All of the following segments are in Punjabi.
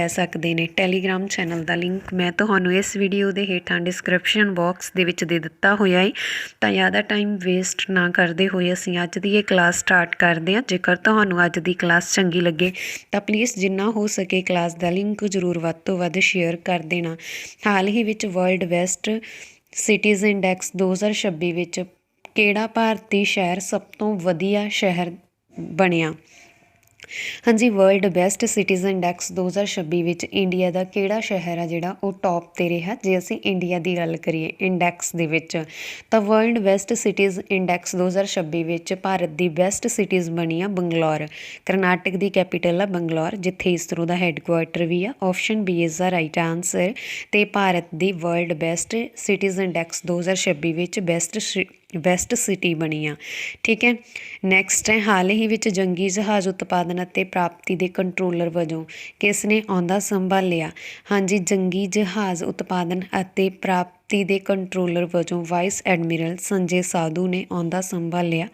ਲੈ ਸਕਦੇ ਨੇ। ਟੈਲੀਗ੍ਰਾਮ ਚੈਨਲ ਦਾ ਲਿੰਕ ਮੈਂ ਤੁਹਾਨੂੰ ਇਸ ਵੀਡੀਓ ਦੇ ਹੇਠਾਂ ਡਿਸਕ੍ਰਿਪਸ਼ਨ ਬਾਕਸ ਦੇ ਵਿੱਚ ਦੇ ਦਿੱਤਾ ਹੋਇਆ ਹੈ ਤਾਂ ਜ਼ਿਆਦਾ ਟਾਈਮ ਵੇਸਟ ਨਾ ਕਰਦੇ ਹੋਏ ਅਸੀਂ ਅੱਜ ਦੀ ਇਹ ਕਲਾਸ ਸਟਾਰਟ ਕਰਦੇ ਹਾਂ। ਜੇਕਰ ਤੁਹਾਨੂੰ ਅੱਜ ਦੀ ਕਲਾਸ ਚੰਗੀ ਲੱਗੇ, ਤਾਂ ਪਲੀਜ਼ ਜਿੰਨਾ ਹੋ ਸਕੇ ਕਲਾਸ ਦਾ ਲਿੰਕ ਜ਼ਰੂਰ ਵੱਧ ਤੋਂ ਵੱਧ ਸ਼ੇਅਰ ਕਰ ਦੇਣਾ। ਹਾਲ ਹੀ ਵਿੱਚ ਵਰਲਡ ਵੈਸਟ ਸਿਟੀਜ਼ ਇੰਡੈਕਸ 2026 ਵਿੱਚ ਕਿਹੜਾ ਭਾਰਤੀ ਸ਼ਹਿਰ ਸਭ ਤੋਂ ਵਧੀਆ ਸ਼ਹਿਰ ਬਣਿਆ? ਹਾਂਜੀ ਵਰਲਡ ਬੈਸਟ ਸਿਟੀਜ਼ ਇੰਡੈਕਸ 2026 ਵਿੱਚ ਇੰਡੀਆ ਦਾ ਕਿਹੜਾ ਸ਼ਹਿਰ ਆ ਜਿਹੜਾ ਉਹ ਟੌਪ ਤੇ ਰਿਹਾ? ਜੇ ਅਸੀਂ ਇੰਡੀਆ ਦੀ ਗੱਲ ਕਰੀਏ ਇੰਡੈਕਸ ਦੇ ਵਿੱਚ, ਤਾਂ ਵਰਲਡ ਬੈਸਟ ਸਿਟੀਜ਼ ਇੰਡੈਕਸ 2026 ਵਿੱਚ ਭਾਰਤ ਦੀ ਬੈਸਟ ਸਿਟੀਜ਼ ਬਣੀ ਆ ਬੰਗਲੌਰ। ਕਰਨਾਟਕ ਦੀ ਕੈਪੀਟਲ ਆ ਬੰਗਲੌਰ, ਜਿੱਥੇ ਇਸਰੋ ਦਾ ਹੈੱਡਕੁਆਰਟਰ ਵੀ ਆ। Option B is the right answer ਤੇ ਭਾਰਤ ਦੀ ਵਰਲਡ ਬੈਸਟ ਸਿਟੀਜ਼ ਇੰਡੈਕਸ 2026 ਵਿੱਚ ਬੈਸਟ ਵੈਸਟ ਸਿਟੀ ਬਣੀ ਆ। ਠੀਕ ਹੈ? ਨੈਕਸਟ ਹੈ, ਹਾਲ ਹੀ ਵਿੱਚ ਜੰਗੀ ਜਹਾਜ਼ ਉਤਪਾਦਨ ਅਤੇ ਪ੍ਰਾਪਤੀ ਦੇ ਕੰਟਰੋਲਰ ਵਜੋਂ ਕਿਸ ਨੇ ਆਉਂਦਾ ਸੰਭਾਲਿਆ? ਹਾਂਜੀ, ਜੰਗੀ ਜਹਾਜ਼ ਉਤਪਾਦਨ ਅਤੇ ਪ੍ਰਾਪਤੀ ਦੇ ਕੰਟਰੋਲਰ ਵਜੋਂ ਵਾਈਸ ਐਡਮਿਰਲ ਸੰਜੇ ਸਾਧੂ ਨੇ ਆਉਂਦਾ ਸੰਭਾਲਿਆ।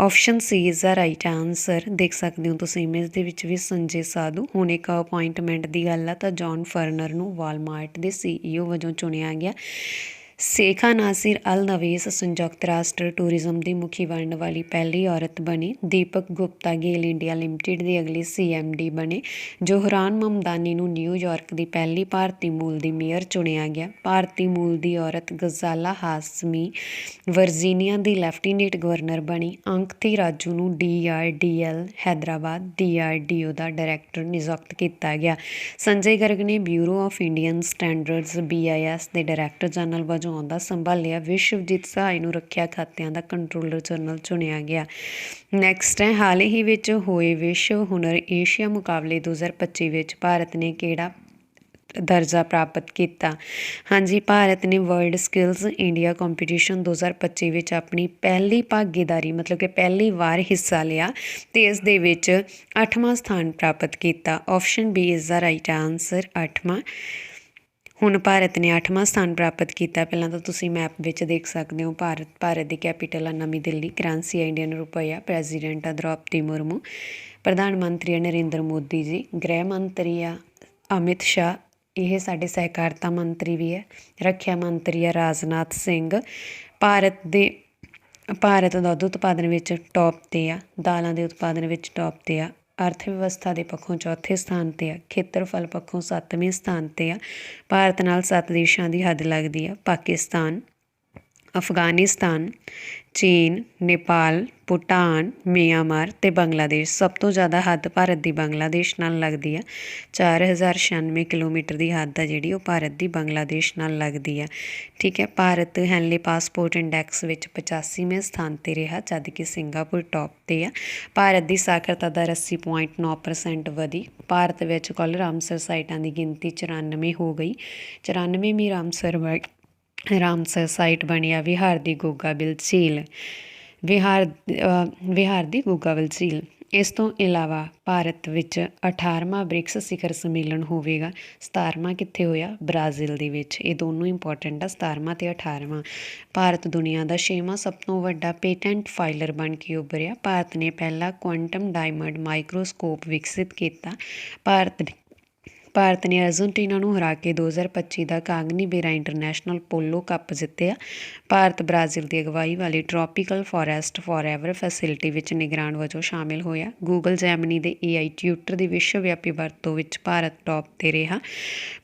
Option C is the right answer ਦੇਖ ਸਕਦੇ ਹੋ ਤੁਸੀਂ ਇਮੇਜ ਦੇ ਵਿੱਚ ਵੀ ਸੰਜੇ ਸਾਧੂ। ਹੁਣ ਇੱਕ ਅਪਾਇੰਟਮੈਂਟ ਦੀ ਗੱਲ ਆ ਤਾਂ ਜੌਨ ਫਰਨਰ ਨੂੰ ਵਾਲਮਾਰਟ ਦੇ ਸੀਈਓ ਵਜੋਂ ਚੁਣਿਆ ਗਿਆ। ਸੇਖਾ ਨਾਸਿਰ ਅਲ ਨਵੇਸ ਸੰਯੁਕਤ ਰਾਸ਼ਟਰ ਟੂਰਿਜ਼ਮ ਦੀ ਮੁਖੀ ਬਣਨ ਵਾਲੀ ਪਹਿਲੀ ਔਰਤ ਬਣੀ। ਦੀਪਕ ਗੁਪਤਾ ਗੇਲ ਇੰਡੀਆ ਲਿਮਟਿਡ ਦੇ ਅਗਲੇ ਸੀਐਮਡੀ ਬਣੇ ਜੋਹਰਾਨ ਮਮਦਾਨੀ ਨੂੰ ਨਿਊਯਾਰਕ ਦੀ ਪਹਿਲੀ ਭਾਰਤੀ ਮੂਲ ਦੀ ਮੇਅਰ ਚੁਣਿਆ ਗਿਆ। ਭਾਰਤੀ ਮੂਲ ਦੀ ਔਰਤ ਗਜ਼ਾਲਾ ਹਾਸਮੀ ਵਰਜੀਨੀਆ ਦੀ ਲੈਫਟੀਨੈਂਟ ਗਵਰਨਰ ਬਣੀ। ਅੰਕਥੀ ਰਾਜੂ ਨੂੰ ਡੀਆਰਡੀਐਲ ਹੈਦਰਾਬਾਦ ਡੀਆਰਡੀਓ ਦਾ ਡਾਇਰੈਕਟਰ ਨਿਯੁਕਤ ਕੀਤਾ ਗਿਆ। ਸੰਜੇ ਗਰਗ ਨੇ bureau of Indian standards BIS ਦੇ ਡਾਇਰੈਕਟਰ ਜਨਰਲ ਵਜੋਂ ਆਉਂਦਾ ਸੰਭਾਲਿਆ ਵਿਸ਼ਵਜੀਤ ਸਹਾਈ ਨੂੰ ਰੱਖਿਆ ਖਾਤਿਆਂ ਦਾ ਕੰਟਰੋਲਰ ਜਨਰਲ ਚੁਣਿਆ ਗਿਆ। ਨੈਕਸਟ ਹੈ, ਹਾਲ ਹੀ ਵਿੱਚ ਹੋਏ ਵਿਸ਼ਵ ਹੁਨਰ ਏਸ਼ੀਆ ਮੁਕਾਬਲੇ 2025 ਵਿੱਚ ਭਾਰਤ ਨੇ ਕਿਹੜਾ ਦਰਜਾ ਪ੍ਰਾਪਤ ਕੀਤਾ? ਹਾਂਜੀ, ਭਾਰਤ ਨੇ ਵਰਲਡ ਸਕਿੱਲਸ ਇੰਡੀਆ ਕੰਪੀਟੀਸ਼ਨ 2025 ਵਿੱਚ ਆਪਣੀ ਪਹਿਲੀ ਭਾਗੀਦਾਰੀ ਮਤਲਬ ਕਿ ਪਹਿਲੀ ਵਾਰ ਹਿੱਸਾ ਲਿਆ ਤੇ ਇਸ ਦੇ ਵਿੱਚ 8ਵਾਂ ਸਥਾਨ ਪ੍ਰਾਪਤ ਕੀਤਾ। Option B is the right answer 8ਵਾਂ ਹੁਣ ਭਾਰਤ ਨੇ 8ਵਾਂ ਸਥਾਨ ਪ੍ਰਾਪਤ ਕੀਤਾ। ਪਹਿਲਾਂ ਤਾਂ ਤੁਸੀਂ ਮੈਪ ਵਿੱਚ ਦੇਖ ਸਕਦੇ ਹੋ, ਭਾਰਤ ਭਾਰਤ ਦੀ ਕੈਪੀਟਲ ਆ ਨਵੀਂ ਦਿੱਲੀ, ਕਰੰਸੀ ਆ ਇੰਡੀਅਨ ਰੁਪਈਆ, ਪ੍ਰੈਜ਼ੀਡੈਂਟ ਆ ਦ੍ਰੋਪਦੀ ਮੁਰਮੂ, ਪ੍ਰਧਾਨ ਮੰਤਰੀ ਆ ਨਰਿੰਦਰ ਮੋਦੀ ਜੀ, ਗ੍ਰਹਿ ਮੰਤਰੀ ਆ ਅਮਿਤ ਸ਼ਾਹ, ਇਹ ਸਾਡੇ ਸਹਿਕਾਰਤਾ ਮੰਤਰੀ ਵੀ ਹੈ, ਰੱਖਿਆ ਮੰਤਰੀ ਆ ਰਾਜਨਾਥ ਸਿੰਘ। ਭਾਰਤ ਦੇ, ਭਾਰਤ ਦਾ ਦੁੱਧ ਉਤਪਾਦਨ ਵਿੱਚ ਟੌਪ ਤੇ ਆ, ਦਾਲਾਂ ਦੇ ਉਤਪਾਦਨ ਵਿੱਚ ਟੌਪ ਤੇ ਆ। ਅਰਥ ਵਿਵਸਥਾ ਦੇ ਪੱਖੋਂ ਚੌਥੇ ਸਥਾਨ ਤੇ ਆ, ਖੇਤਰਫਲ ਪੱਖੋਂ ਸੱਤਵੇਂ ਸਥਾਨ ਤੇ ਆ, ਭਾਰਤ ਨਾਲ ਸੱਤ ਦੇਸ਼ਾਂ ਦੀ ਹੱਦ ਲੱਗਦੀ ਆ, ਪਾਕਿਸਤਾਨ, ਅਫਗਾਨਿਸਤਾਨ ਚੀਨ, ਨੇਪਾਲ, ਭੂਟਾਨ, ਮਿਆਂਮਾਰ ਤੇ ਬੰਗਲਾਦੇਸ਼ ਸਭ ਤੋਂ ਜ਼ਿਆਦਾ ਹੱਦ ਭਾਰਤ ਦੀ ਬੰਗਲਾਦੇਸ਼ ਨਾਲ ਲੱਗਦੀ ਆ। 4096 ਕਿਲੋਮੀਟਰ ਦੀ ਹੱਦ ਆ ਜਿਹੜੀ, ਉਹ ਭਾਰਤ ਦੀ ਬੰਗਲਾਦੇਸ਼ ਨਾਲ ਲੱਗਦੀ ਆ। ਠੀਕ ਹੈ, ਭਾਰਤ ਹੈਨਲੀ ਪਾਸਪੋਰਟ ਇੰਡੈਕਸ ਵਿੱਚ 85ਵੇਂ ਸਥਾਨ ਤੇ ਰਿਹਾ, ਜਦ ਕਿ ਸਿੰਗਾਪੁਰ ਟੌਪ ਤੇ ਆ। ਭਾਰਤ ਦੀ ਸਾਖਰਤਾ ਦਰ 80.9% ਵਧੀ। ਭਾਰਤ ਵਿੱਚ ਕੁੱਲ ਰਾਮਸਰ ਸਾਈਟਾਂ ਦੀ ਗਿਣਤੀ 94 ਹੋ ਗਈ। 94ਵੀਂ ਰਾਮਸਰ ਰਾਮਸਰ ਸਾਈਟ ਬਣਿਆ ਵਿਹਾਰ ਦੀ ਗੋਗਾਬਿਲ ਝੀਲ। ਵਿਹਾਰ ਵਿਹਾਰ ਦੀ ਗੋਗਾਬਿਲ ਝੀਲ। ਇਸ ਤੋਂ ਇਲਾਵਾ ਭਾਰਤ ਵਿੱਚ 18ਵਾਂ ਬ੍ਰਿਕਸ ਸਿਖਰ ਸੰਮੇਲਨ ਹੋਵੇਗਾ। 17ਵਾਂ ਕਿੱਥੇ ਹੋਇਆ? ਬ੍ਰਾਜ਼ੀਲ ਦੇ ਵਿੱਚ। ਇਹ ਦੋਨੋਂ ਇੰਪੋਰਟੈਂਟ ਆ 17ਵਾਂ ਤੇ 18ਵਾਂ ਭਾਰਤ ਦੁਨੀਆ ਦਾ 6ਵਾਂ ਸਭ ਤੋਂ ਵੱਡਾ ਪੇਟੈਂਟ ਫਾਈਲਰ ਬਣ ਕੇ ਉੱਭਰਿਆ। ਭਾਰਤ ਨੇ ਪਹਿਲਾ ਕੁਆਂਟਮ ਡਾਇਮੰਡ ਮਾਈਕਰੋਸਕੋਪ ਵਿਕਸਿਤ ਕੀਤਾ। ਭਾਰਤ ਭਾਰਤ ਨੇ ਅਰਜਨਟੀਨਾ ਨੂੰ ਹਰਾ ਕੇ 2025 ਦਾ ਕਾਂਗਨੀ ਬੇਰਾ ਇੰਟਰਨੈਸ਼ਨਲ ਪੋਲੋ ਕੱਪ ਜਿੱਤਿਆ। ਭਾਰਤ ਬ੍ਰਾਜ਼ੀਲ ਦੀ ਅਗਵਾਈ ਵਾਲੀ ਟ੍ਰੋਪੀਕਲ ਫੋਰੈਸਟ ਫੋਰਐਵਰ ਫੈਸਿਲਿਟੀ ਵਿੱਚ ਨਿਗਰਾਨ ਵਜੋਂ ਸ਼ਾਮਿਲ ਹੋਇਆ। ਗੂਗਲ ਜੈਮਨੀ ਦੇ AI ਟਿਊਟਰ ਦੀ ਵਿਸ਼ਵ ਵਿਆਪੀ ਵਰਤੋਂ ਵਿੱਚ ਭਾਰਤ ਟੌਪ ਤੇ ਰਿਹਾ।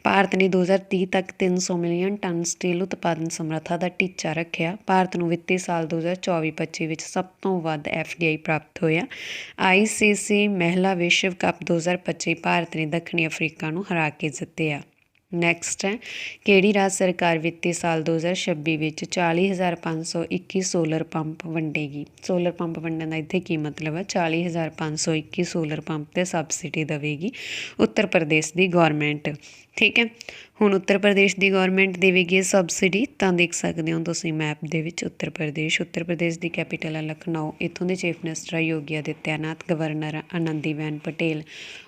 ਭਾਰਤ ਨੇ 2030 ਤੱਕ 300 ਮਿਲੀਅਨ ਟਨ ਸਟੀਲ ਉਤਪਾਦਨ ਸਮਰੱਥਾ ਦਾ ਟੀਚਾ ਰੱਖਿਆ। ਭਾਰਤ ਨੂੰ ਵਿੱਤੀ ਸਾਲ 2024-25 ਵਿੱਚ ਸਭ ਤੋਂ ਵੱਧ FDI ਪ੍ਰਾਪਤ ਹੋਇਆ। ICC ਮਹਿਲਾ ਵਿਸ਼ਵ ਕੱਪ 2025 ਭਾਰਤ ਨੇ ਦੱਖਣੀ ਅਫਰੀਕਾ ਨੂੰ ਹਰਾ ਕੇ ਜਿੱਤਿਆ ਨੈਕਸਟ ਹੈ, ਕਿਹੜੀ ਰਾਜ ਸਰਕਾਰ ਵਿੱਤੀ ਸਾਲ 2026 ਵਿੱਚ 40521 ਸੋਲਰ ਪੰਪ ਵੰਡੇਗੀ? ਸੋਲਰ ਪੰਪ ਵੰਡਣ ਦਾ ਇੱਥੇ ਕੀ ਮਤਲਬ ਹੈ? 40521 ਸੋਲਰ ਪੰਪ ਤੇ ਸਬਸਿਡੀ ਦੇਵੇਗੀ ਉੱਤਰ ਪ੍ਰਦੇਸ਼ ਦੀ ਗਵਰਨਮੈਂਟ ਠੀਕ ਹੈ, ਹੁਣ ਉੱਤਰ ਪ੍ਰਦੇਸ਼ ਦੀ ਗਵਰਨਮੈਂਟ ਦੇਵੇਗੀ ਸਬਸਿਡੀ ਤਾਂ ਦੇਖ ਸਕਦੇ ਹੋ ਤੁਸੀਂ ਮੈਪ ਦੇ ਵਿੱਚ ਉੱਤਰ ਪ੍ਰਦੇਸ਼। ਉੱਤਰ ਪ੍ਰਦੇਸ਼ ਦੀ ਕੈਪੀਟਲ ਹੈ ਲਖਨਊ, ਇੱਥੋਂ ਦੇ chief minister Yogi Adityanath governor Anandiben Patel.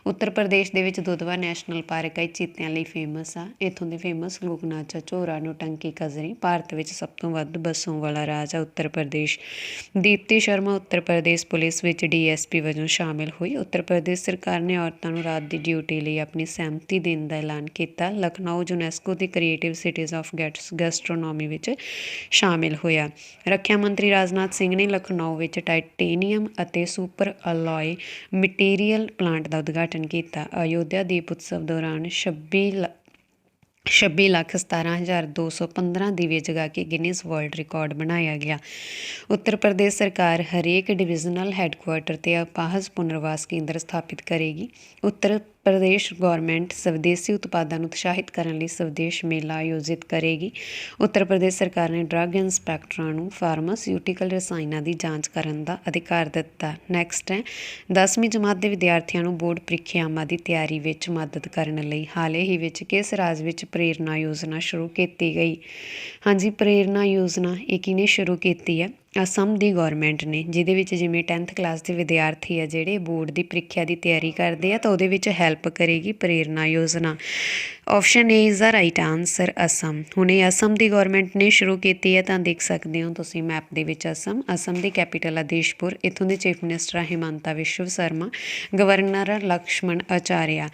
Uttar Pradesh ਦੇ ਵਿੱਚ ਦੁਧਵਾ ਨੈਸ਼ਨਲ ਪਾਰਕ ਹੈ ਚੀਤਿਆਂ ਲਈ ਫੇਮਸ ਆ ਇੱਥੋਂ ਦੇ ਫੇਮਸ ਲੋਕ ਨਾਚ ਆ ਝੋਰਾ ਨੋਟੰਕੀ ਕਜ਼ਰੀ। ਭਾਰਤ ਵਿੱਚ ਸਭ ਤੋਂ ਵੱਧ ਬੱਸੋਂ ਵਾਲਾ ਰਾਜ ਆ ਉੱਤਰ ਪ੍ਰਦੇਸ਼। ਦੀਪਤੀ ਸ਼ਰਮਾ ਉੱਤਰ ਪ੍ਰਦੇਸ਼ ਪੁਲਿਸ ਵਿੱਚ ਡੀਐਸਪੀ ਵਜੋਂ ਸ਼ਾਮਿਲ ਹੋਈ। ਉੱਤਰ ਪ੍ਰਦੇਸ਼ ਸਰਕਾਰ ਨੇ ਔਰਤਾਂ ਨੂੰ ਰਾਤ ਦੀ ਡਿਊਟੀ ਲਈ ਆਪਣੀ ਸਹਿਮਤੀ ਦੇਣ ਦਾ ਐਲਾਨ ਕੀਤਾ। ਲਖਨਊ ਯੂਨੈਸਕੋ ਦੀ ਕ੍ਰੀਏਟਿਵ ਸਿਟੀਜ਼ ਆਫ ਗੈਟਸ ਗੈਸਟਰੋਨੋਮੀ ਵਿੱਚ ਸ਼ਾਮਿਲ ਹੋਇਆ। ਰੱਖਿਆ ਮੰਤਰੀ ਰਾਜਨਾਥ ਸਿੰਘ ਨੇ ਲਖਨਊ ਵਿੱਚ ਟਾਈਟੇਨੀਅਮ ਅਤੇ ਸੁਪਰ ਅਲੋਏ ਮਟੀਰੀਅਲ ਪਲਾਂਟ ਦਾ ਉਦਘਾਟਨ ਕੀਤਾ। ਅਯੋਧਿਆ ਦੀਪ ਉਤਸਵ ਦੌਰਾਨ 26 ਲ- 26 ਲੱਖ 17215 ਦੀਵੇ ਜਗਾ ਕੇ ਗਿਨੀਜ਼ ਵਰਲਡ ਰਿਕਾਰਡ ਬਣਾਇਆ ਗਿਆ। ਉੱਤਰ ਪ੍ਰਦੇਸ਼ ਸਰਕਾਰ ਹਰੇਕ ਡਿਵੀਜ਼ਨਲ ਹੈੱਡਕੁਆਰਟਰ ਤੇ ਅਪਾਹਜ ਪੁਨਰਵਾਸ ਕੇਂਦਰ ਸਥਾਪਿਤ ਕਰੇਗੀ। ਉੱਤਰ ਪ੍ਰਦੇਸ਼ ਗਵਰਨਮੈਂਟ ਸਵਦੇਸੀ ਉਤਪਾਦਾਂ ਨੂੰ ਉਤਸ਼ਾਹਿਤ ਕਰਨ ਲਈ ਸਵਦੇਸ਼ ਮੇਲਾ ਆਯੋਜਿਤ ਕਰੇਗੀ। ਉੱਤਰ ਪ੍ਰਦੇਸ਼ ਸਰਕਾਰ ਨੇ ਡਰੱਗ ਇੰਸਪੈਕਟਰਾਂ ਨੂੰ ਫਾਰਮਾਸਿਊਟੀਕਲ ਰਸਾਇਣਾਂ ਦੀ ਜਾਂਚ ਕਰਨ ਦਾ ਅਧਿਕਾਰ ਦਿੱਤਾ। ਨੈਕਸਟ ਹੈ 10ਵੀਂ ਜਮਾਤ ਦੇ ਵਿਦਿਆਰਥੀਆਂ ਨੂੰ ਬੋਰਡ ਪ੍ਰੀਖਿਆਵਾਂ ਦੀ ਤਿਆਰੀ ਵਿੱਚ ਮਦਦ ਕਰਨ ਲਈ ਹਾਲੇ ਹੀ ਵਿੱਚ ਕਿਸ ਰਾਜ ਵਿੱਚ ਪ੍ਰੇਰਨਾ ਯੋਜਨਾ ਸ਼ੁਰੂ ਕੀਤੀ ਗਈ? ਹਾਂਜੀ ਪ੍ਰੇਰਨਾ ਯੋਜਨਾ ਇਹ ਕਿਹਨੇ ਸ਼ੁਰੂ ਕੀਤੀ ਹੈ। ਅਸਮ ਦੀ ਗਵਰਨਮੈਂਟ ਨੇ, ਜਿਹਦੇ ਵਿੱਚ ਜਿਵੇਂ 10th ਕਲਾਸ ਦੇ ਵਿਦਿਆਰਥੀ ਆ ਜਿਹੜੇ ਬੋਰਡ ਦੀ ਪ੍ਰੀਖਿਆ ਦੀ ਤਿਆਰੀ ਕਰਦੇ ਆ, ਤਾਂ ਉਹਦੇ ਵਿੱਚ ਹੈਲਪ ਕਰੇਗੀ Prerna Yojana. Option A is the right answer Assam. ਹੁਣ ਇਹ ਅਸਮ ਦੀ ਗਵਰਨਮੈਂਟ ਨੇ ਸ਼ੁਰੂ ਕੀਤੀ ਹੈ, ਤਾਂ ਦੇਖ ਸਕਦੇ ਹੋ ਤੁਸੀਂ ਮੈਪ ਦੇ ਵਿੱਚ ਅਸਮ। ਅਸਮ ਦੀ ਕੈਪੀਟਲ ਆਦੇਸ਼ਪੁਰ ਦੇਸ਼ਪੁਰ, ਇੱਥੋਂ ਦੇ ਚੀਫ ਮਿਨਿਸਟਰ ਆ Himanta Biswa Sarma governor Lakshman Acharya.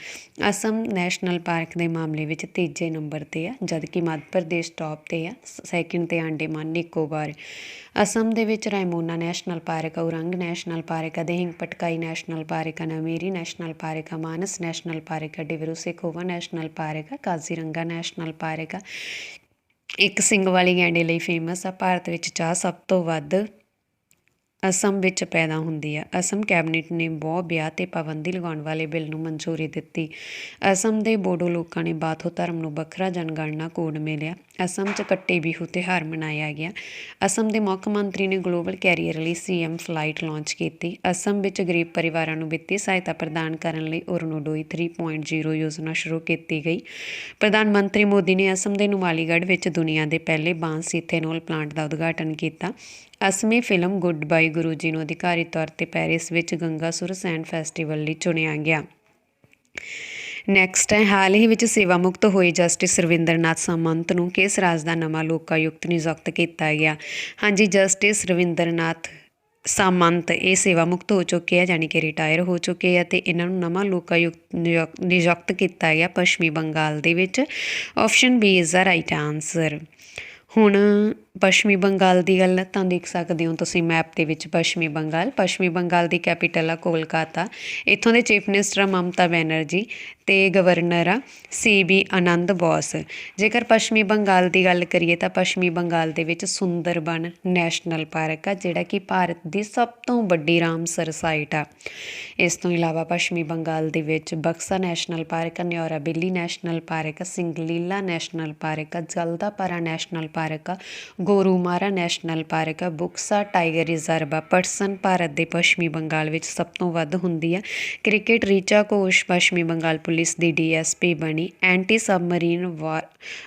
Assam national park ਦੇ ਮਾਮਲੇ ਵਿੱਚ ਤੀਜੇ ਨੰਬਰ ਤੇ ਆ, ਜਦਕਿ ਮੱਧ ਪ੍ਰਦੇਸ਼ ਟੌਪ ਤੇ ਆ ਸੈਕਿੰਡ ਤੇ ਆਂਡੇਮਾਨ ਨਿਕੋਬਾਰ। ਅਸਮ ਦੇ ਵਿੱਚ ਰਾਇਮੋਨਾ ਨੈਸ਼ਨਲ ਪਾਰਕ ਆ ਉਰੰਗ ਨੈਸ਼ਨਲ ਪਾਰਕ ਆ ਦੇਹਿੰਗ ਪਟਕਾਈ ਨੈਸ਼ਨਲ ਪਾਰਕ ਆ ਨਮੇਰੀ ਨੈਸ਼ਨਲ ਪਾਰਕ ਆ ਮਾਨਸ ਨੈਸ਼ਨਲ ਪਾਰਕ ਆ ਡਿਬਰੂ ਨੈਸ਼ਨਲ ਪਾਰਕ ਆ ਕਾਜ਼ੀਰੰਗਾ ਨੈਸ਼ਨਲ ਪਾਰਕ। ਆ ਇੱਕ ਸਿੰਘ ਵਾਲੀ ਗੈਂਡੇ ਲਈ ਫੇਮਸ ਆ, ਭਾਰਤ ਵਿੱਚ ਚਾਹ ਸਭ ਤੋਂ ਵੱਧ ਅਸਮ ਵਿੱਚ ਪੈਦਾ ਹੁੰਦੀ ਹੈ ਅਸਮ ਕੈਬਨਿਟ ਨੇ ਬਹੁ ਵਿਆਹ ਤੇ ਪਾਬੰਦੀ ਲਗਾਉਣ ਵਾਲੇ ਬਿੱਲ ਨੂੰ ਮਨਜ਼ੂਰੀ ਦਿੱਤੀ। ਅਸਮ ਦੇ ਬੋਡੋ ਲੋਕਾਂ ਨੇ ਬਾਥੋ ਧਰਮ ਨੂੰ ਵੱਖਰਾ ਜਨਗਣਨਾ ਕੋਡ ਮਿਲਿਆ। ਅਸਮ 'ਚ ਕੱਟੇ ਬਿਹੂ ਤਿਉਹਾਰ ਮਨਾਇਆ ਗਿਆ। ਅਸਮ ਦੇ ਮੁੱਖ ਮੰਤਰੀ ਨੇ ਗਲੋਬਲ ਕੈਰੀਅਰ ਲਈ ਸੀਐਮ ਫਲਾਈਟ ਲਾਂਚ ਕੀਤੀ। ਅਸਮ ਵਿੱਚ ਗਰੀਬ ਪਰਿਵਾਰਾਂ ਨੂੰ ਵਿੱਤੀ ਸਹਾਇਤਾ ਪ੍ਰਦਾਨ ਕਰਨ ਲਈ ਅਰੁਣੋਦੋਈ 3.0 ਯੋਜਨਾ ਸ਼ੁਰੂ ਕੀਤੀ ਗਈ। ਪ੍ਰਧਾਨ ਮੰਤਰੀ ਮੋਦੀ ਨੇ ਅਸਮ ਦੇ ਨੁਮਾਲੀਗੜ੍ਹ ਵਿੱਚ ਦੁਨੀਆ ਦੇ ਪਹਿਲੇ ਬਾਂਸ ਇਥੇਨੋਲ ਪਲਾਂਟ ਦਾ ਉਦਘਾਟਨ ਕੀਤਾ। ਅਸਮੀ ਫਿਲਮ ਗੁੱਡ ਬਾਈ ਗੁਰੂ ਜੀ ਨੂੰ ਅਧਿਕਾਰੀ ਤੌਰ ਤੇ ਪੈਰਿਸ ਵਿੱਚ ਗੰਗਾ ਸੁਰ ਸੈਂਡ ਫੈਸਟੀਵਲ ਲਈ ਚੁਣਿਆ ਗਿਆ। ਨੈਕਸਟ ਹੈ, ਹਾਲ ਹੀ ਵਿੱਚ ਸੇਵਾ ਮੁਕਤ ਹੋਏ ਜਸਟਿਸ ਰਵਿੰਦਰਨਾਥ ਸਾਮੰਤ ਨੂੰ, ਕਿਸ ਰਾਜ ਦਾ ਨਵਾਂ ਲੋਕਾਯੁਕਤ ਨਿਯੁਕਤ ਕੀਤਾ ਗਿਆ। ਹਾਂਜੀ, ਜਸਟਿਸ ਰਵਿੰਦਰਨਾਥ ਸਾਮੰਤ, ਇਹ ਸੇਵਾ ਮੁਕਤ ਹੋ ਚੁੱਕੇ ਆ, ਯਾਨੀ ਕਿ ਰਿਟਾਇਰ ਹੋ ਚੁੱਕੇ ਆ ਤੇ ਇਹਨਾਂ ਨੂੰ ਨਵਾਂ ਲੋਕਾਯੁਕਤ ਨਿਯੁਕ- ਨਿਯੁਕਤ ਕੀਤਾ ਗਿਆ ਪੱਛਮੀ ਬੰਗਾਲ ਦੇ ਵਿੱਚ। Option B is the right answer ਹੁਣ ਪੱਛਮੀ ਬੰਗਾਲ ਦੀ ਗੱਲ ਤਾਂ ਦੇਖ ਸਕਦੇ ਹੋ ਤੁਸੀਂ ਮੈਪ ਦੇ ਵਿੱਚ ਪੱਛਮੀ ਬੰਗਾਲ। ਪੱਛਮੀ ਬੰਗਾਲ ਦੀ ਕੈਪੀਟਲ ਆ ਕੋਲਕਾਤਾ। ਇੱਥੋਂ ਦੇ ਚੀਫ ਮਿਨਿਸਟਰ ਆ ਮਮਤਾ ਬੈਨਰਜੀ ਤੇ ਗਵਰਨਰ ਆ ਸੀ ਬੀ ਆਨੰਦ ਬੋਸ। ਜੇਕਰ ਪੱਛਮੀ ਬੰਗਾਲ ਦੀ ਗੱਲ ਕਰੀਏ ਤਾਂ ਪੱਛਮੀ ਬੰਗਾਲ ਦੇ ਵਿੱਚ ਸੁੰਦਰਬਨ ਨੈਸ਼ਨਲ ਪਾਰਕ ਆ, ਜਿਹੜਾ ਕਿ ਭਾਰਤ ਦੀ ਸਭ ਤੋਂ ਵੱਡੀ ਰਾਮਸਰ ਸਾਈਟ ਆ। ਇਸ ਤੋਂ ਇਲਾਵਾ ਪੱਛਮੀ ਬੰਗਾਲ ਦੇ ਵਿੱਚ ਬਕਸਾ ਨੈਸ਼ਨਲ ਪਾਰਕ ਆ ਨਿਓਰਾ ਬਿੱਲੀ ਨੈਸ਼ਨਲ ਪਾਰਕ ਆ ਸਿੰਗਲੀਲਾ ਨੈਸ਼ਨਲ ਪਾਰਕ ਆ ਜਲਦਾਪਾਰਾ ਨੈਸ਼ਨਲ ਪਾਰਕ ਆ Gorumara national park Buxa, tiger reserve ਆ। ਪਟਸਨ ਭਾਰਤ ਦੇ ਪੱਛਮੀ ਬੰਗਾਲ ਵਿੱਚ ਸਭ ਤੋਂ ਵੱਧ ਹੁੰਦੀ ਆ। ਕ੍ਰਿਕਟ ਰੀਚਾ ਘੋਸ਼ ਪੱਛਮੀ ਬੰਗਾਲ ਪੁਲਿਸ ਦੀ ਡੀਐਸਪੀ ਬਣੀ। Anti submarine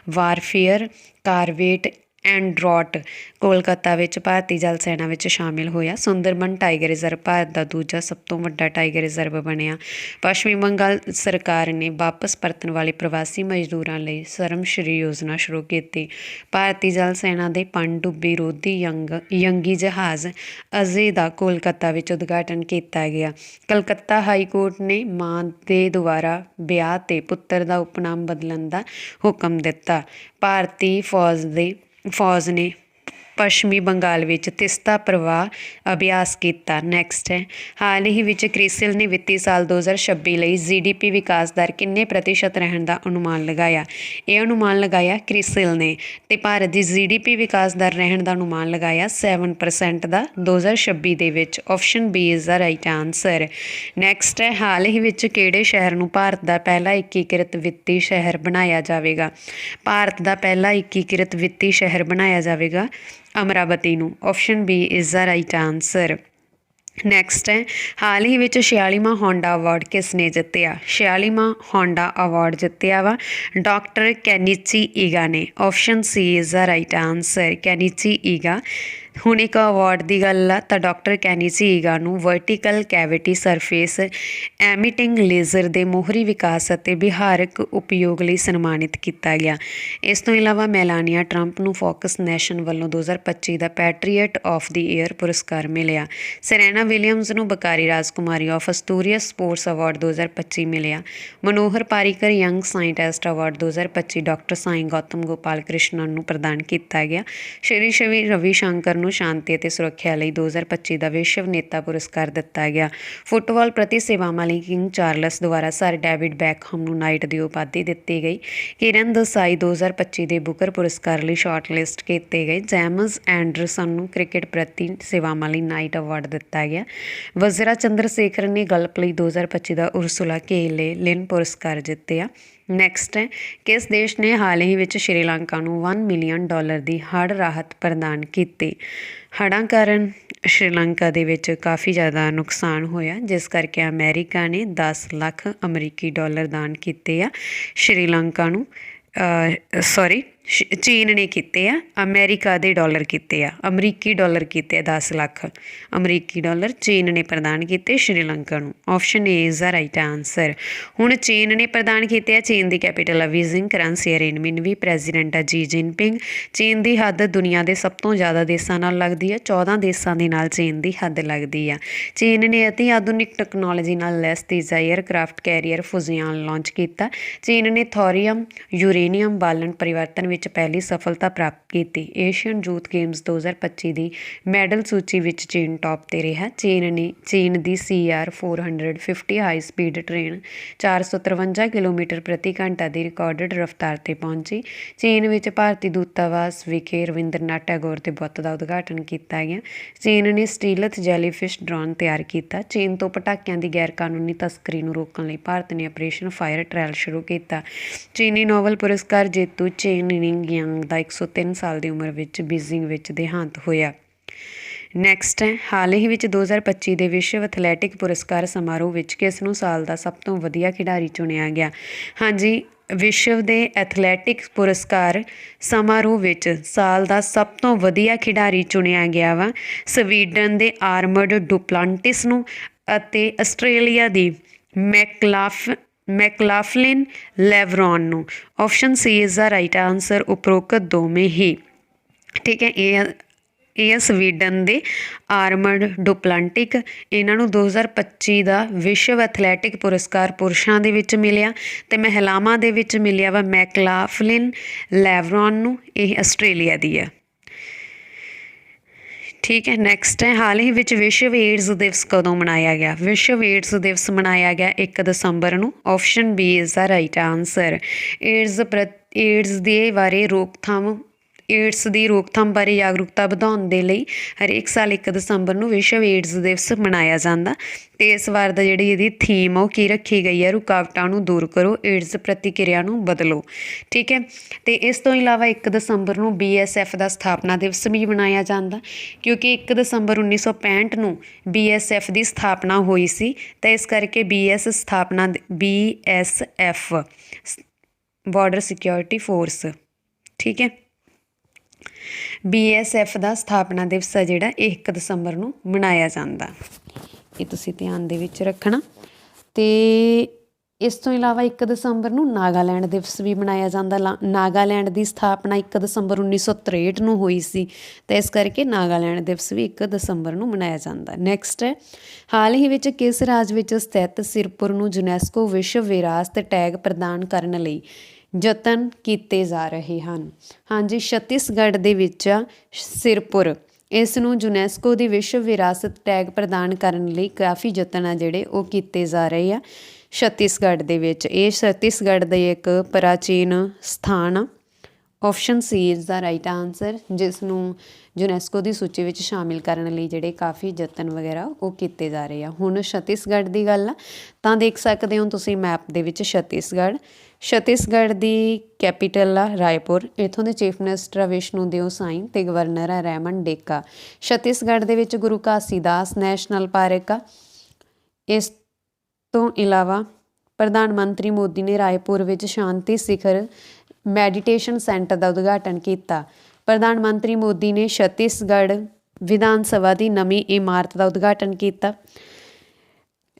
warfare, corvette Androth Kolkata ਵਿੱਚ ਭਾਰਤੀ ਜਲ ਸੈਨਾ ਵਿੱਚ ਸ਼ਾਮਿਲ ਹੋਇਆ। ਸੁੰਦਰਬਨ ਟਾਈਗਰ ਰਿਜ਼ਰਵ ਭਾਰਤ ਦਾ ਦੂਜਾ ਸਭ ਤੋਂ ਵੱਡਾ ਟਾਈਗਰ ਰਿਜ਼ਰਵ ਬਣਿਆ। ਪੱਛਮੀ ਬੰਗਾਲ ਸਰਕਾਰ ਨੇ ਵਾਪਸ ਪਰਤਣ ਵਾਲੇ ਪ੍ਰਵਾਸੀ ਮਜ਼ਦੂਰਾਂ ਲਈ ਸਰਮ ਸ਼੍ਰੀ ਯੋਜਨਾ ਸ਼ੁਰੂ ਕੀਤੀ। ਭਾਰਤੀ ਜਲ ਸੈਨਾ ਦੇ ਪਣਡੁੱਬੀ ਰੋਧੀ ਯੰਗ, ਯੰਗੀ ਜਹਾਜ਼ ਅਜ਼ੇ ਦਾ ਕੋਲਕਾਤਾ ਵਿੱਚ ਉਦਘਾਟਨ ਕੀਤਾ ਗਿਆ। ਕਲਕੱਤਾ ਹਾਈ ਕੋਰਟ ਨੇ ਮਾਂ ਦੇ ਦੁਆਰਾ ਵਿਆਹ ਤੇ ਪੁੱਤਰ ਦਾ ਉਪਨਾਮ ਬਦਲਣ ਦਾ ਹੁਕਮ ਦਿੱਤਾ। ਭਾਰਤੀ ਫੌਜ ਦੇ ਫੌਜ ਨੇ ਪੱਛਮੀ ਬੰਗਾਲ ਵਿੱਚ ਤਿਸਤਾ ਪ੍ਰਵਾਹ ਅਭਿਆਸ ਕੀਤਾ। ਨੈਕਸਟ ਹੈ ਹਾਲ ਹੀ ਵਿੱਚ ਕ੍ਰਿਸਿਲ ਨੇ ਵਿੱਤੀ ਸਾਲ 2026 ਲਈ ਜੀਡੀਪੀ ਵਿਕਾਸ ਦਰ ਕਿੰਨੇ ਪ੍ਰਤੀਸ਼ਤ ਰਹਿਣ ਦਾ ਅਨੁਮਾਨ ਲਗਾਇਆ? ਇਹ ਅਨੁਮਾਨ ਲਗਾਇਆ ਕ੍ਰਿਸਿਲ ਨੇ ਤੇ ਭਾਰਤ ਦੀ ਜੀਡੀਪੀ ਵਿਕਾਸ ਦਰ ਰਹਿਣ ਦਾ ਅਨੁਮਾਨ ਲਗਾਇਆ 7% ਦਾ 2026 ਦੇ ਵਿੱਚ। Option B is the right answer next ਹੈ ਹਾਲ ਹੀ ਵਿੱਚ ਕਿਹੜੇ ਸ਼ਹਿਰ ਨੂੰ ਭਾਰਤ ਦਾ ਪਹਿਲਾ ਏਕੀਕ੍ਰਿਤ ਵਿੱਤੀ ਸ਼ਹਿਰ ਬਣਾਇਆ ਜਾਵੇਗਾ? ਭਾਰਤ ਦਾ ਪਹਿਲਾ ਏਕੀਕ੍ਰਿਤ ਵਿੱਤੀ ਸ਼ਹਿਰ ਬਣਾਇਆ ਜਾਵੇਗਾ ਅਮਰਾਵਤੀ ਨੂੰ। Option B is the right answer next ਹੈ ਹਾਲ ਹੀ ਵਿੱਚ 46ਵਾਂ ਹੋਂਡਾ ਅਵਾਰਡ ਕਿਸ ਨੇ ਜਿੱਤਿਆ? 46ਵਾਂ ਹੋਂਡਾ ਅਵਾਰਡ ਜਿੱਤਿਆ ਵਾ ਡਾਕਟਰ ਕੈਨੀਚੀ ਈਗਾ ਨੇ। Option C is the right answer Kenichi Iga ਹੁਣ ਇੱਕ ਅਵਾਰਡ ਦੀ ਗੱਲ ਆ, ਤਾਂ ਡਾਕਟਰ ਕੈਨੀਚੀ ਈਗਾ ਨੂੰ vertical cavity surface emitting laser ਦੇ ਮੋਹਰੀ ਵਿਕਾਸ ਅਤੇ ਵਿਹਾਰਕ ਉਪਯੋਗ ਲਈ ਸਨਮਾਨਿਤ ਕੀਤਾ ਗਿਆ। ਇਸ ਤੋਂ ਇਲਾਵਾ ਮੈਲਾਨੀਆ ਟਰੰਪ ਨੂੰ ਫੋਕਸ ਨੈਸ਼ਨ ਵੱਲੋਂ 2025 ਦਾ ਪੈਟਰੀਅਟ ਆਫ ਦੀ ਈਅਰ ਪੁਰਸਕਾਰ ਮਿਲਿਆ। ਸਰੈਨਾ ਵਿਲੀਅਮਸ ਨੂੰ ਬਕਾਰੀ ਰਾਜਕੁਮਾਰੀ ਆਫ ਅਸਟੂਰੀਅਸ ਸਪੋਰਟਸ ਅਵਾਰਡ 2025 ਮਿਲਿਆ। Manohar Parrikar, young scientist award 2025 doctor Sai Gautam Gopal Krishnan ਨੂੰ ਪ੍ਰਦਾਨ ਕੀਤਾ ਗਿਆ। ਸ਼੍ਰੀ ਸ਼੍ਰੀ ਰਵੀ ਸ਼ੰਕਰ ਨੂੰ ਸ਼ਾਂਤੀ ਅਤੇ ਸੁਰੱਖਿਆ ਲਈ 2025 ਦਾ ਵਿਸ਼ਵ ਨੇਤਾ ਪੁਰਸਕਾਰ ਦਿੱਤਾ ਗਿਆ। ਫੁੱਟਬਾਲ ਪ੍ਰਤੀ ਸੇਵਾਵਾਂ ਲਈ ਕਿੰਗ ਚਾਰਲਸ ਦੁਆਰਾ ਸਰ ਡੇਵਿਡ ਬੈਕਹਮ ਨੂੰ ਨਾਈਟ ਦੀ ਉਪਾਧੀ ਦਿੱਤੀ ਗਈ। ਕਿਰਨ ਦਸਾਈ 2025 ਦੇ ਬੁਕਰ ਪੁਰਸਕਾਰ ਲਈ ਸ਼ਾਰਟਲਿਸਟ ਕੀਤੇ ਗਏ। ਜੈਮਸ ਐਂਡਰਸਨ ਨੂੰ ਕ੍ਰਿਕਟ ਪ੍ਰਤੀ ਸੇਵਾਵਾਂ ਲਈ ਨਾਈਟ ਅਵਾਰਡ ਦਿੱਤਾ ਗਿਆ। ਵਜ਼ਰਾ ਚੰਦਰ ਸ਼ੇਖਰ ਨੇ ਗਲਪ ਲਈ 2025 ਦਾ ਉਰਸੁਲਾ ਕੇ ਲੇ ਲਿਨ ਪੁਰਸਕਾਰ ਜਿੱਤਿਆ। ਨੈਕਸਟ ਹੈ, ਕਿਸ ਦੇਸ਼ ਨੇ ਹਾਲ ਹੀ ਵਿੱਚ ਸ਼੍ਰੀਲੰਕਾ ਨੂੰ 1 ਮਿਲੀਅਨ ਡਾਲਰ ਦੀ ਹੜ੍ਹ ਰਾਹਤ ਪ੍ਰਦਾਨ ਕੀਤੀ? ਹੜ੍ਹਾਂ ਕਾਰਨ ਸ਼੍ਰੀਲੰਕਾ ਦੇ ਵਿੱਚ ਕਾਫੀ ਜ਼ਿਆਦਾ ਨੁਕਸਾਨ ਹੋਇਆ, ਜਿਸ ਕਰਕੇ ਅਮਰੀਕਾ ਨੇ 10 ਲੱਖ ਅਮਰੀਕੀ ਡਾਲਰ ਦਾਨ ਕੀਤੇ ਆ ਸ਼੍ਰੀਲੰਕਾ ਨੂੰ ਸੌਰੀ ਚੀਨ ਨੇ ਕੀਤੇ ਆ, ਅਮਰੀਕਾ ਦੇ ਡਾਲਰ ਕੀਤੇ ਆ, ਅਮਰੀਕੀ ਡਾਲਰ ਕੀਤੇ ਆ 10 ਲੱਖ। ਅਮਰੀਕੀ ਡਾਲਰ ਚੀਨ ਨੇ ਪ੍ਰਦਾਨ ਕੀਤੇ ਸ਼੍ਰੀਲੰਕਾ ਨੂੰ। Option A is the right answer ਹੁਣ ਚੀਨ ਨੇ ਪ੍ਰਦਾਨ ਕੀਤੇ ਆ, ਚੀਨ ਦੀ ਕੈਪੀਟਲ ਅਵੀਜ਼ਿੰਗ ਬੀਜ਼ਿੰਗ ਕਰੰਸੀ ਅਰੇਨਮੈਂਟ ਵੀ ਪ੍ਰੈਜ਼ੀਡੈਂਟ ਆ ਜੀ ਜਿਨਪਿੰਗ ਚੀਨ ਦੀ ਹੱਦ ਦੁਨੀਆ ਦੇ ਸਭ ਤੋਂ ਜ਼ਿਆਦਾ ਦੇਸ਼ਾਂ ਨਾਲ ਲੱਗਦੀ ਆ 14 ਦੇਸ਼ਾਂ ਦੇ ਨਾਲ ਚੀਨ ਦੀ ਹੱਦ ਲੱਗਦੀ ਆ। ਚੀਨ ਨੇ ਅਤੀ ਆਧੁਨਿਕ ਟੈਕਨੋਲੋਜੀ ਨਾਲ ਲੈਸ ਤੀਜਾ 에ਅਰਕ੍ਰਾਫਟ ਕੈਰੀਅਰ ਫੁਜ਼ਿਆਨ ਲਾਂਚ ਕੀਤਾ। ਚੀਨ ਨੇ ਥੋਰੀਅਮ ਯੂਰੇਨੀਅਮ ਬਾਲਣ ਪਰਿਵਰਤਨ ਵਿੱਚ ਪਹਿਲੀ ਸਫਲਤਾ ਪ੍ਰਾਪਤ ਕੀਤੀ। ਏਸ਼ੀਅਨ ਯੂਥ ਗੇਮਸ 2025 ਦੀ ਮੈਡਲ ਸੂਚੀ ਵਿੱਚ ਚੀਨ ਟੌਪ ਤੇ ਰਿਹਾ। ਚੀਨ ਨੇ, ਚੀਨ ਦੀ CR 450 high speed train 453 kilometre ਪ੍ਰਤੀ ਘੰਟਾ ਦੀ ਰਿਕਾਰਡਡ ਰਫ਼ਤਾਰ ਤੇ ਪਹੁੰਚੀ। ਚੀਨ ਵਿੱਚ ਭਾਰਤੀ ਦੂਤਾਵਾਸ ਵਿਖੇ ਰਵਿੰਦਰਨਾਥ ਟੈਗੋਰ ਦੇ ਬੁੱਤ ਦਾ ਉਦਘਾਟਨ ਕੀਤਾ ਗਿਆ। ਚੀਨ ਨੇ ਸਟੀਲਥ ਜੈਲੀਫਿਸ਼ ਡਰੋਨ ਤਿਆਰ ਕੀਤਾ। ਚੀਨ ਤੋਂ ਪਟਾਕਿਆਂ ਦੀ ਗੈਰ ਕਾਨੂੰਨੀ ਤਸਕਰੀ ਨੂੰ ਰੋਕਣ ਲਈ ਭਾਰਤ ਨੇ ਆਪਰੇਸ਼ਨ ਫਾਇਰ ਟ੍ਰਾਇਲ ਸ਼ੁਰੂ ਕੀਤਾ। ਚੀਨੀ ਨੋਬਲ ਪੁਰਸਕਾਰ ਜੇਤੂ ਚੇਨ ਨਿੰਗ ਯੰਗ ਦਾ 103 ਸਾਲ ਦੀ ਉਮਰ ਵਿੱਚ ਬੀਜ਼ਿੰਗ ਵਿੱਚ ਦੇਹਾਂਤ ਹੋਇਆ। ਨੈਕਸਟ ਹੈ, ਹਾਲ ਹੀ ਵਿੱਚ 2025 ਦੇ ਵਿਸ਼ਵ ਐਥਲੈਟਿਕ ਪੁਰਸਕਾਰ ਸਮਾਰੋਹ ਵਿੱਚ ਕਿਸ ਨੂੰ ਸਾਲ ਦਾ ਸਭ ਤੋਂ ਵਧੀਆ ਖਿਡਾਰੀ ਚੁਣਿਆ ਗਿਆ? ਹਾਂਜੀ, ਵਿਸ਼ਵ ਦੇ ਐਥਲੈਟਿਕ ਪੁਰਸਕਾਰ ਸਮਾਰੋਹ ਵਿੱਚ ਸਾਲ ਦਾ ਸਭ ਤੋਂ ਵਧੀਆ ਖਿਡਾਰੀ ਚੁਣਿਆ ਗਿਆ ਵਾ। ਸਵੀਡਨ ਦੇ ਆਰਮਡ ਡੁਪਲਾਂਟਿਸ ਨੂੰ ਅਤੇ ਆਸਟ੍ਰੇਲੀਆ ਦੀ ਮੈਕਲਾਫ ਮੈਕਲਾਫਲਿਨ, ਲੈਵਰੋਨ ਨੂੰ। Option C is the right answer ਉਪਰੋਕਤ ਦੋਵੇਂ ਹੀ। ਠੀਕ ਹੈ, ਇਹ ਇਹ ਆ ਸਵੀਡਨ ਦੇ ਆਰਮਡ ਡੁਪਲਾਂਟਿਕ, ਇਹਨਾਂ ਨੂੰ 2025 ਦਾ ਵਿਸ਼ਵ ਐਥਲੈਟਿਕ ਪੁਰਸਕਾਰ ਪੁਰਸ਼ਾਂ ਦੇ ਵਿੱਚ ਮਿਲਿਆ ਤੇ ਮਹਿਲਾਵਾਂ ਦੇ ਵਿੱਚ ਮਿਲਿਆ ਵਾ ਮੈਕਲਾਫਲਿਨ, ਲੈਵਰੋਨ ਨੂੰ, ਇਹ ਆਸਟ੍ਰੇਲੀਆ ਦੀ ਆ ਠੀਕ ਹੈ ਨੈਕਸਟ ਹੈ, ਹਾਲ ਹੀ ਵਿੱਚ ਵਿਸ਼ਵ ਏਡਜ਼ ਦਿਵਸ ਕਦੋਂ ਮਨਾਇਆ ਗਿਆ? ਵਿਸ਼ਵ ਏਡਜ਼ ਦਿਵਸ ਮਨਾਇਆ ਗਿਆ 1 ਦਸੰਬਰ ਨੂੰ। Option B is the right answer AIDS AIDS ਦੇ ਬਾਰੇ ਰੋਕਥਾਮ ਏਡਸ ਦੀ ਰੋਕਥਾਮ ਬਾਰੇ ਜਾਗਰੂਕਤਾ ਵਧਾਉਣ ਦੇ ਲਈ ਹਰੇਕ ਸਾਲ 1 ਦਸੰਬਰ ਨੂੰ ਵਿਸ਼ਵ ਏਡਸ ਦਿਵਸ ਮਨਾਇਆ ਜਾਂਦਾ। ਤੇ ਇਸ ਵਾਰ ਦਾ ਜਿਹੜੀ ਇਹਦੀ ਥੀਮ ਉਹ ਕੀ ਰੱਖੀ ਗਈ ਹੈ ਰੁਕਾਵਟਾਂ ਨੂੰ ਦੂਰ ਕਰੋ ਏਡਸ ਪ੍ਰਤੀਕਿਰਿਆ ਨੂੰ ਬਦਲੋ। ਠੀਕ ਹੈ? ਤੇ ਇਸ ਤੋਂ ਇਲਾਵਾ 1 ਦਸੰਬਰ ਨੂੰ ਬੀਐਸਐਫ ਦਾ ਸਥਾਪਨਾ ਦਿਵਸ ਵੀ ਮਨਾਇਆ ਜਾਂਦਾ। ਕਿਉਂਕਿ 1 ਦਸੰਬਰ 1965 ਨੂੰ ਬੀਐਸਐਫ ਦੀ ਸਥਾਪਨਾ ਹੋਈ ਸੀ, ਤਾਂ ਇਸ ਕਰਕੇ ਬੀਐਸ ਸਥਾਪਨਾ ਬੀਐਸਐਫ ਬਾਰਡਰ ਸਿਕਿਉਰਿਟੀ ਫੋਰਸ ਠੀਕ ਹੈ? ਬੀਐਸਐਫ ਦਾ ਸਥਾਪਨਾ ਦਿਵਸ ਹੈ ਜਿਹੜਾ ਇਹ 1 ਦਸੰਬਰ ਨੂੰ ਮਨਾਇਆ ਜਾਂਦਾ। ਇਹ ਤੁਸੀਂ ਧਿਆਨ ਦੇ ਵਿੱਚ ਰੱਖਣਾ। ਤੇ ਇਸ ਤੋਂ ਇਲਾਵਾ 1 ਦਸੰਬਰ ਨੂੰ ਨਾਗਾਲੈਂਡ ਦਿਵਸ ਵੀ ਮਨਾਇਆ ਜਾਂਦਾ। ਲਾ- ਨਾਗਾਲੈਂਡ ਦੀ ਸਥਾਪਨਾ 1 ਦਸੰਬਰ 1963 ਨੂੰ ਹੋਈ ਸੀ। ਤੇ ਇਸ ਕਰਕੇ ਨਾਗਾਲੈਂਡ ਦਿਵਸ ਵੀ 1 ਦਸੰਬਰ ਨੂੰ ਮਨਾਇਆ ਜਾਂਦਾ। ਨੈਕਸਟ ਹੈ, ਹਾਲ ਹੀ ਵਿੱਚ ਕਿਸ ਰਾਜ ਵਿੱਚ ਸਥਿਤ ਸਿਰਪੁਰ ਨੂੰ ਯੂਨੈਸਕੋ ਵਿਸ਼ਵ ਵਿਰਾਸਤ ਟੈਗ ਪ੍ਰਦਾਨ ਕਰਨ ਲਈ ਯਤਨ ਕੀਤੇ ਜਾ ਰਹੇ ਹਨ। ਹਾਂਜੀ, ਛੱਤੀਸਗੜ੍ਹ ਦੇ ਵਿੱਚ ਆ ਸਿਰਪੁਰ। ਇਸ ਨੂੰ ਯੂਨੈਸਕੋ ਦੀ ਵਿਸ਼ਵ ਵਿਰਾਸਤ ਟੈਗ ਪ੍ਰਦਾਨ ਕਰਨ ਲਈ ਕਾਫੀ ਯਤਨ ਆ ਜਿਹੜੇ ਉਹ ਕੀਤੇ ਜਾ ਰਹੇ ਆ। ਛੱਤੀਸਗੜ੍ਹ ਦੇ ਵਿੱਚ। ਇਹ ਛੱਤੀਸਗੜ੍ਹ ਦੇ ਇੱਕ ਪ੍ਰਾਚੀਨ ਸਥਾਨ ਆ। Option C is the right answer ਜਿਸ ਨੂੰ ਯੂਨੈਸਕੋ ਦੀ ਸੂਚੀ ਵਿੱਚ ਸ਼ਾਮਿਲ ਕਰਨ ਲਈ ਜਿਹੜੇ ਕਾਫੀ ਯਤਨ ਵਗੈਰਾ ਉਹ ਕੀਤੇ ਜਾ ਰਹੇ ਆ। ਹੁਣ ਛੱਤੀਸਗੜ੍ਹ ਦੀ ਗੱਲ ਆ, ਤਾਂ ਦੇਖ ਸਕਦੇ ਹੋ ਤੁਸੀਂ ਮੈਪ ਦੇ ਵਿੱਚ ਛੱਤੀਸਗੜ੍ਹ। ਛੱਤੀਸਗੜ੍ਹ ਦੀ ਕੈਪੀਟਲ ਆ ਰਾਏਪੁਰ, ਇਥੋਂ ਦੇ ਚੀਫ ਮਿਨਿਸਟਰ ਆ ਵਿਸ਼ਨੂੰ ਦੇਵ ਸਾਈਂ ਤੇ ਗਵਰਨਰ ਆ ਰਹਿਮਨ ਡੇਕਾ। ਛੱਤੀਸਗੜ੍ਹ ਦੇ ਵਿੱਚ ਗੁਰੂ ਘਾਸੀਦਾਸ ਨੈਸ਼ਨਲ ਪਾਰਕ ਆ। ਇਸ ਤੋਂ ਇਲਾਵਾ ਪ੍ਰਧਾਨ ਮੰਤਰੀ ਮੋਦੀ ਨੇ ਰਾਏਪੁਰ ਵਿੱਚ ਸ਼ਾਂਤੀ ਸਿਖਰ ਮੈਡੀਟੇਸ਼ਨ ਸੈਂਟਰ ਦਾ ਉਦਘਾਟਨ ਕੀਤਾ। ਪ੍ਰਧਾਨ ਮੰਤਰੀ ਮੋਦੀ ਨੇ ਛੱਤੀਸਗੜ੍ਹ ਵਿਧਾਨ ਸਭਾ ਦੀ ਨਵੀਂ ਇਮਾਰਤ ਦਾ ਉਦਘਾਟਨ ਕੀਤਾ।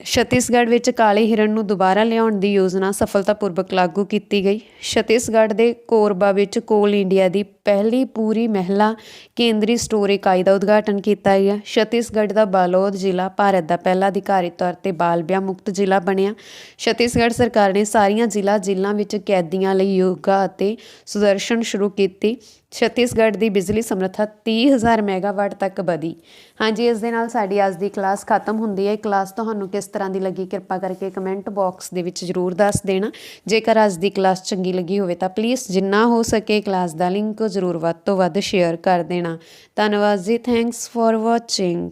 ਛੱਤੀਸਗੜ੍ਹ ਵਿੱਚ ਕਾਲੇ ਹਿਰਨ ਨੂੰ ਦੁਬਾਰਾ ਲਿਆਉਣ ਦੀ ਯੋਜਨਾ ਸਫਲਤਾਪੂਰਵਕ ਲਾਗੂ ਕੀਤੀ ਗਈ। ਛੱਤੀਸਗੜ੍ਹ ਦੇ ਕੋਰਬਾ ਵਿੱਚ ਕੋਲ ਇੰਡੀਆ ਦੀ ਪਹਿਲੀ ਪੂਰੀ ਮਹਿਲਾ ਕੇਂਦਰੀ ਸਟੋਰ ਇਕਾਈ ਦਾ ਉਦਘਾਟਨ ਕੀਤਾ ਗਿਆ। ਛੱਤੀਸਗੜ੍ਹ ਦਾ ਬਾਲੋਦ ਜ਼ਿਲ੍ਹਾ ਭਾਰਤ ਦਾ ਪਹਿਲਾ ਅਧਿਕਾਰੀ ਤੌਰ ਤੇ ਬਾਲ ਵਿਆਹ ਮੁਕਤ ਜ਼ਿਲ੍ਹਾ ਬਣਿਆ। ਛੱਤੀਸਗੜ੍ਹ ਸਰਕਾਰ ਨੇ ਸਾਰੀਆਂ ਜ਼ਿਲ੍ਹਾ ਜ਼ਿਲ੍ਹਾ ਵਿੱਚ ਕੈਦੀਆਂ ਲਈ ਯੋਗਾ ਅਤੇ ਸੁਦਰਸ਼ਨ ਸ਼ੁਰੂ ਕੀਤੀ। ਛੱਤੀਸਗੜ੍ਹ ਦੀ ਬਿਜਲੀ ਸਮਰੱਥਾ 30000 ਮੈਗਾਵਾਟ ਤੱਕ ਵਧੀ। ਹਾਂਜੀ, ਇਸ ਦੇ ਨਾਲ ਸਾਡੀ ਅੱਜ ਦੀ ਕਲਾਸ ਖਤਮ ਹੁੰਦੀ ਹੈ। ਕਲਾਸ ਤੁਹਾਨੂੰ ਕਿਸ ਤਰ੍ਹਾਂ ਦੀ ਲੱਗੀ ਕਿਰਪਾ ਕਰਕੇ ਕਮੈਂਟ ਬਾਕਸ ਦੇ ਵਿੱਚ ਜ਼ਰੂਰ ਦੱਸ ਦੇਣਾ। ਜੇਕਰ ਅੱਜ ਦੀ ਕਲਾਸ ਚੰਗੀ ਲੱਗੀ ਹੋਵੇ ਤਾਂ ਪਲੀਜ਼ ਜਿੰਨਾ ਹੋ ਸਕੇ ਕਲਾਸ ਦਾ ਲਿੰਕ ਜ਼ਰੂਰ ਵੱਧ ਤੋਂ ਵੱਧ ਸ਼ੇਅਰ ਕਰ ਦੇਣਾ। ਧੰਨਵਾਦ ਜੀ ਥੈਂਕਸ ਫॉर ਵਾਚਿੰਗ